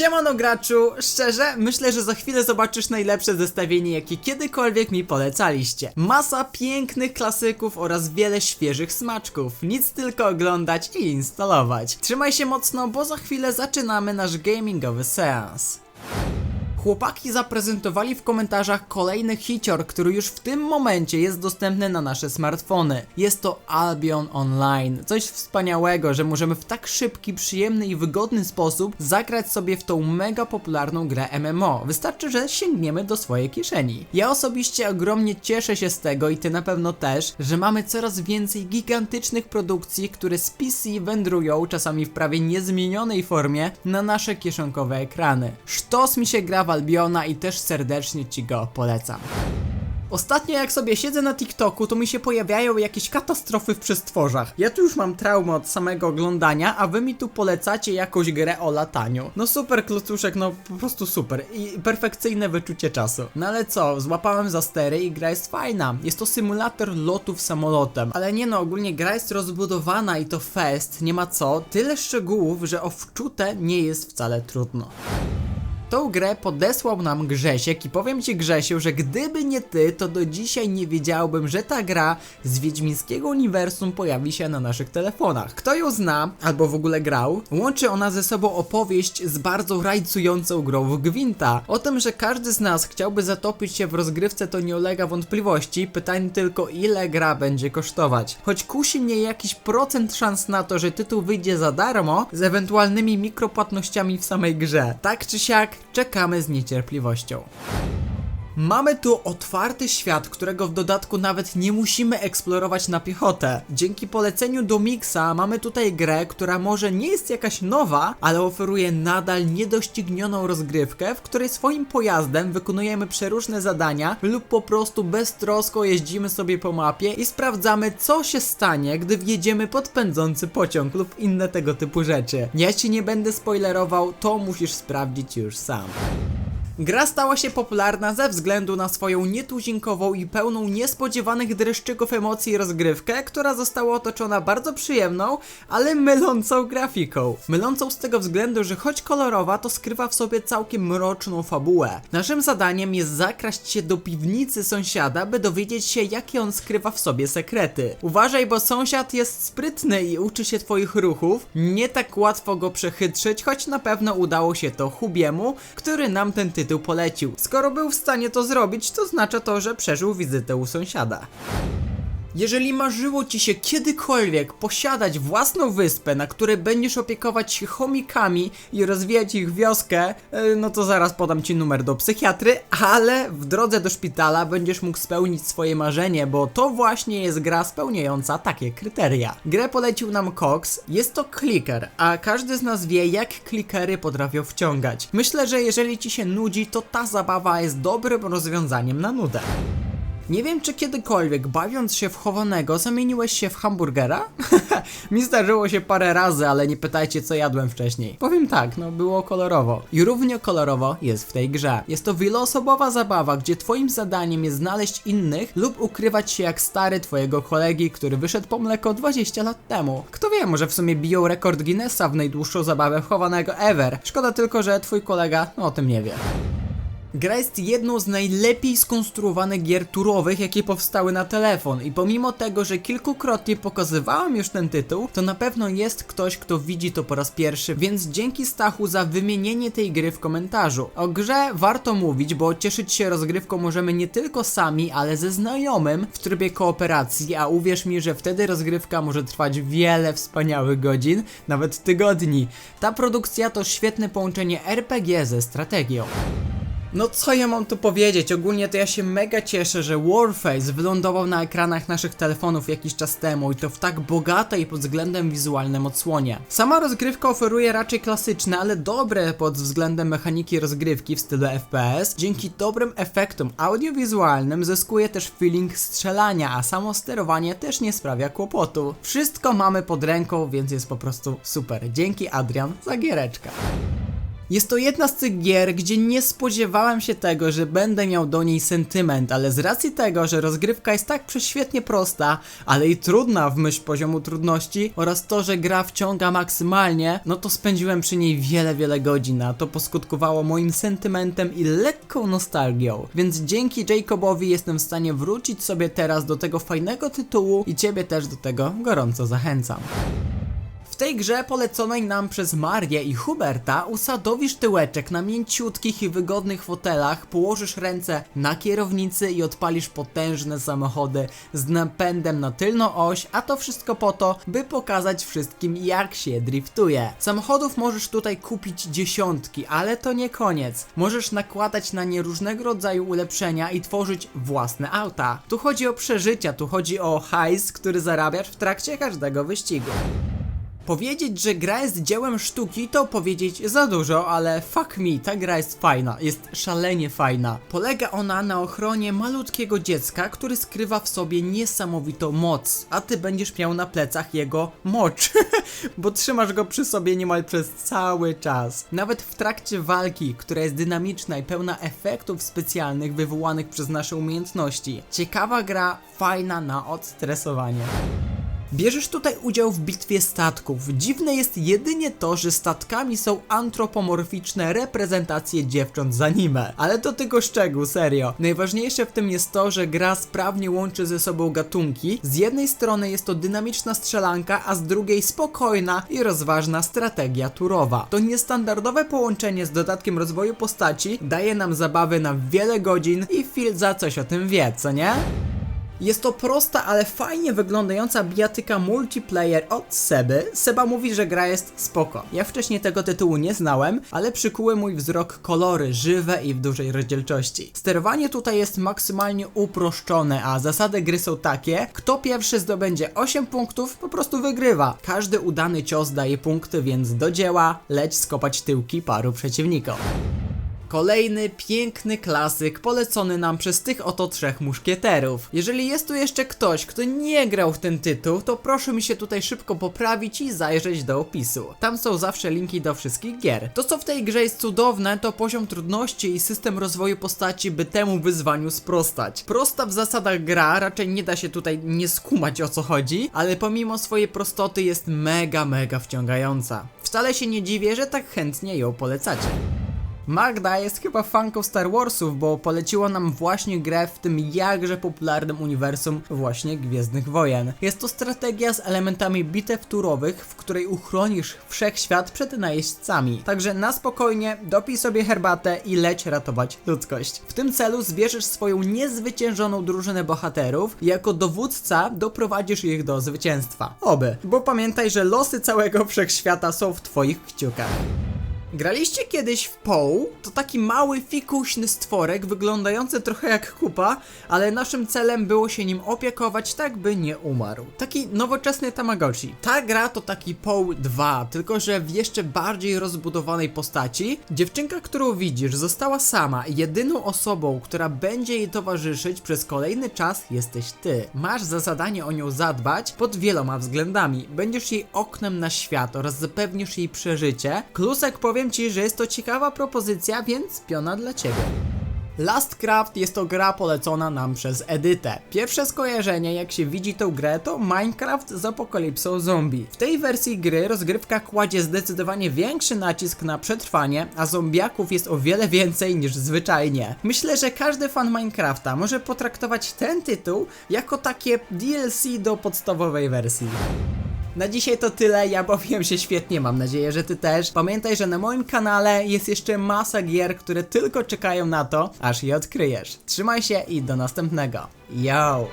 Siemano graczu, szczerze, myślę, że za chwilę zobaczysz najlepsze zestawienie, jakie kiedykolwiek mi polecaliście. Masa pięknych klasyków oraz wiele świeżych smaczków. Nic tylko oglądać i instalować. Trzymaj się mocno, bo za chwilę zaczynamy nasz gamingowy seans. Chłopaki zaprezentowali w komentarzach kolejny hicior, który już w tym momencie jest dostępny na nasze smartfony. Jest to Albion Online. Coś wspaniałego, że możemy w tak szybki, przyjemny i wygodny sposób zagrać sobie w tą mega popularną grę MMO. Wystarczy, że sięgniemy do swojej kieszeni. Ja osobiście ogromnie cieszę się z tego i ty na pewno też, że mamy coraz więcej gigantycznych produkcji, które z PC wędrują czasami w prawie niezmienionej formie na nasze kieszonkowe ekrany. Sztos mi się gra Albiona i też serdecznie ci go polecam. Ostatnio jak sobie siedzę na TikToku, to mi się pojawiają jakieś katastrofy w przestworzach. Ja tu już mam traumę od samego oglądania, a wy mi tu polecacie jakąś grę o lataniu. No super klocuszek, no po prostu super. I perfekcyjne wyczucie czasu. No ale co, złapałem za stery i gra jest fajna. Jest to symulator lotów samolotem. Ale nie no, ogólnie gra jest rozbudowana i to fest, nie ma co. Tyle szczegółów, że o wczute nie jest wcale trudno. Tą grę podesłał nam Grzesiek i powiem ci Grzesiu, że gdyby nie ty, to do dzisiaj nie wiedziałbym, że ta gra z Wiedźmińskiego Uniwersum pojawi się na naszych telefonach. Kto ją zna, albo w ogóle grał, łączy ona ze sobą opowieść z bardzo rajcującą grą w Gwinta. O tym, że każdy z nas chciałby zatopić się w rozgrywce to nie ulega wątpliwości, pytanie tylko ile gra będzie kosztować. Choć kusi mnie jakiś procent szans na to, że tytuł wyjdzie za darmo, z ewentualnymi mikropłatnościami w samej grze. Tak czy siak, czekamy z niecierpliwością. Mamy tu otwarty świat, którego w dodatku nawet nie musimy eksplorować na piechotę. Dzięki poleceniu do Mixa mamy tutaj grę, która może nie jest jakaś nowa, ale oferuje nadal niedoścignioną rozgrywkę, w której swoim pojazdem wykonujemy przeróżne zadania lub po prostu beztrosko jeździmy sobie po mapie i sprawdzamy co się stanie, gdy wjedziemy pod pędzący pociąg lub inne tego typu rzeczy. Ja ci nie będę spoilerował, to musisz sprawdzić już sam. Gra stała się popularna ze względu na swoją nietuzinkową i pełną niespodziewanych dreszczyków emocji rozgrywkę, która została otoczona bardzo przyjemną, ale mylącą grafiką. Mylącą z tego względu, że choć kolorowa, to skrywa w sobie całkiem mroczną fabułę. Naszym zadaniem jest zakraść się do piwnicy sąsiada, by dowiedzieć się, jakie on skrywa w sobie sekrety. Uważaj, bo sąsiad jest sprytny i uczy się twoich ruchów. Nie tak łatwo go przechytrzyć, choć na pewno udało się to Hubiemu, który nam ten tytuł polecił. Skoro był w stanie to zrobić, to znaczy to, że przeżył wizytę u sąsiada. Jeżeli marzyło ci się kiedykolwiek posiadać własną wyspę, na której będziesz opiekować się chomikami i rozwijać ich wioskę, e, no to zaraz podam ci numer do psychiatry, ale w drodze do szpitala będziesz mógł spełnić swoje marzenie, bo to właśnie jest gra spełniająca takie kryteria. Grę polecił nam Cox, jest to kliker, a każdy z nas wie jak klikery potrafią wciągać. Myślę, że jeżeli ci się nudzi, to ta zabawa jest dobrym rozwiązaniem na nudę. Nie wiem, czy kiedykolwiek, bawiąc się w chowanego, zamieniłeś się w hamburgera? Mi zdarzyło się parę razy, ale nie pytajcie, co jadłem wcześniej. Powiem tak, no było kolorowo. I równie kolorowo jest w tej grze. Jest to wieloosobowa zabawa, gdzie twoim zadaniem jest znaleźć innych lub ukrywać się jak stary twojego kolegi, który wyszedł po mleko 20 lat temu. Kto wie, może w sumie biją rekord Guinnessa w najdłuższą zabawę chowanego ever. Szkoda tylko, że twój kolega no, o tym nie wie. Gra jest jedną z najlepiej skonstruowanych gier turowych, jakie powstały na telefon i pomimo tego, że kilkukrotnie pokazywałem już ten tytuł, to na pewno jest ktoś, kto widzi to po raz pierwszy, więc dzięki Stachu za wymienienie tej gry w komentarzu. O grze warto mówić, bo cieszyć się rozgrywką możemy nie tylko sami, ale ze znajomym w trybie kooperacji, a uwierz mi, że wtedy rozgrywka może trwać wiele wspaniałych godzin, nawet tygodni. Ta produkcja to świetne połączenie RPG ze strategią. No co ja mam tu powiedzieć? Ogólnie to ja się mega cieszę, że Warface wylądował na ekranach naszych telefonów jakiś czas temu i to w tak bogatej pod względem wizualnym odsłonie. Sama rozgrywka oferuje raczej klasyczne, ale dobre pod względem mechaniki rozgrywki w stylu FPS. Dzięki dobrym efektom audiowizualnym zyskuje też feeling strzelania, a samo sterowanie też nie sprawia kłopotu. Wszystko mamy pod ręką, więc jest po prostu super. Dzięki Adrian za giereczkę. Jest to jedna z tych gier, gdzie nie spodziewałem się tego, że będę miał do niej sentyment, ale z racji tego, że rozgrywka jest tak prześwietnie prosta, ale i trudna w myśl poziomu trudności oraz to, że gra wciąga maksymalnie, no to spędziłem przy niej wiele, wiele godzin, a to poskutkowało moim sentymentem i lekką nostalgią. Więc dzięki Jacobowi jestem w stanie wrócić sobie teraz do tego fajnego tytułu i ciebie też do tego gorąco zachęcam. Tej grze poleconej nam przez Marię i Huberta usadowisz tyłeczek na mięciutkich i wygodnych fotelach, położysz ręce na kierownicy i odpalisz potężne samochody z napędem na tylną oś, a to wszystko po to, by pokazać wszystkim jak się driftuje. Samochodów możesz tutaj kupić dziesiątki, ale to nie koniec. Możesz nakładać na nie różnego rodzaju ulepszenia i tworzyć własne auta. Tu chodzi o przeżycia, tu chodzi o hajs, który zarabiasz w trakcie każdego wyścigu. Powiedzieć, że gra jest dziełem sztuki, to powiedzieć za dużo, ale fuck me, ta gra jest fajna, jest szalenie fajna. Polega ona na ochronie malutkiego dziecka, który skrywa w sobie niesamowitą moc, a ty będziesz miał na plecach jego mocz, bo trzymasz go przy sobie niemal przez cały czas. Nawet w trakcie walki, która jest dynamiczna i pełna efektów specjalnych wywołanych przez nasze umiejętności. Ciekawa gra, fajna na odstresowanie. Bierzesz tutaj udział w bitwie statków. Dziwne jest jedynie to, że statkami są antropomorficzne reprezentacje dziewcząt z anime. Ale to tylko szczegół, serio. Najważniejsze w tym jest to, że gra sprawnie łączy ze sobą gatunki. Z jednej strony jest to dynamiczna strzelanka, a z drugiej spokojna i rozważna strategia turowa. To niestandardowe połączenie z dodatkiem rozwoju postaci daje nam zabawy na wiele godzin i Filza coś o tym wie, co nie? Jest to prosta, ale fajnie wyglądająca bijatyka multiplayer od Seby. Seba mówi, że gra jest spoko. Ja wcześniej tego tytułu nie znałem, ale przykuły mój wzrok kolory, żywe i w dużej rozdzielczości. Sterowanie tutaj jest maksymalnie uproszczone, a zasady gry są takie, kto pierwszy zdobędzie 8 punktów, po prostu wygrywa. Każdy udany cios daje punkty, więc do dzieła, leć skopać tyłki paru przeciwnikom. Kolejny piękny klasyk polecony nam przez tych oto trzech muszkieterów. Jeżeli jest tu jeszcze ktoś, kto nie grał w ten tytuł, to proszę mi się tutaj szybko poprawić i zajrzeć do opisu. Tam są zawsze linki do wszystkich gier. To co w tej grze jest cudowne, to poziom trudności i system rozwoju postaci, by temu wyzwaniu sprostać. Prosta w zasadach gra, raczej nie da się tutaj nie skumać o co chodzi, ale pomimo swojej prostoty jest mega, mega wciągająca. Wcale się nie dziwię, że tak chętnie ją polecacie. Magda jest chyba fanką Star Warsów, bo poleciła nam właśnie grę w tym jakże popularnym uniwersum właśnie Gwiezdnych Wojen. Jest to strategia z elementami bitew turowych, w której uchronisz wszechświat przed najeźdźcami. Także na spokojnie dopij sobie herbatę i leć ratować ludzkość. W tym celu zwierzysz swoją niezwyciężoną drużynę bohaterów i jako dowódca doprowadzisz ich do zwycięstwa. Oby, bo pamiętaj, że losy całego wszechświata są w twoich kciukach. Graliście kiedyś w Poł? To taki mały, fikuśny stworek, wyglądający trochę jak kupa, ale naszym celem było się nim opiekować tak, by nie umarł. Taki nowoczesny Tamagotchi. Ta gra to taki Poł 2, tylko że w jeszcze bardziej rozbudowanej postaci. Dziewczynka, którą widzisz, została sama i jedyną osobą, która będzie jej towarzyszyć przez kolejny czas jesteś ty. Masz za zadanie o nią zadbać pod wieloma względami. Będziesz jej oknem na świat oraz zapewnisz jej przeżycie. Klusek powie powiem ci, że jest to ciekawa propozycja, więc piona dla ciebie. Lastcraft jest to gra polecona nam przez Edytę. Pierwsze skojarzenie, jak się widzi tę grę, to Minecraft z apokalipsą zombie. W tej wersji gry rozgrywka kładzie zdecydowanie większy nacisk na przetrwanie, a zombiaków jest o wiele więcej niż zwyczajnie. Myślę, że każdy fan Minecrafta może potraktować ten tytuł jako takie DLC do podstawowej wersji. Na dzisiaj to tyle, ja bawiłem się świetnie, mam nadzieję, że ty też. Pamiętaj, że na moim kanale jest jeszcze masa gier, które tylko czekają na to, aż je odkryjesz. Trzymaj się i do następnego. Yo!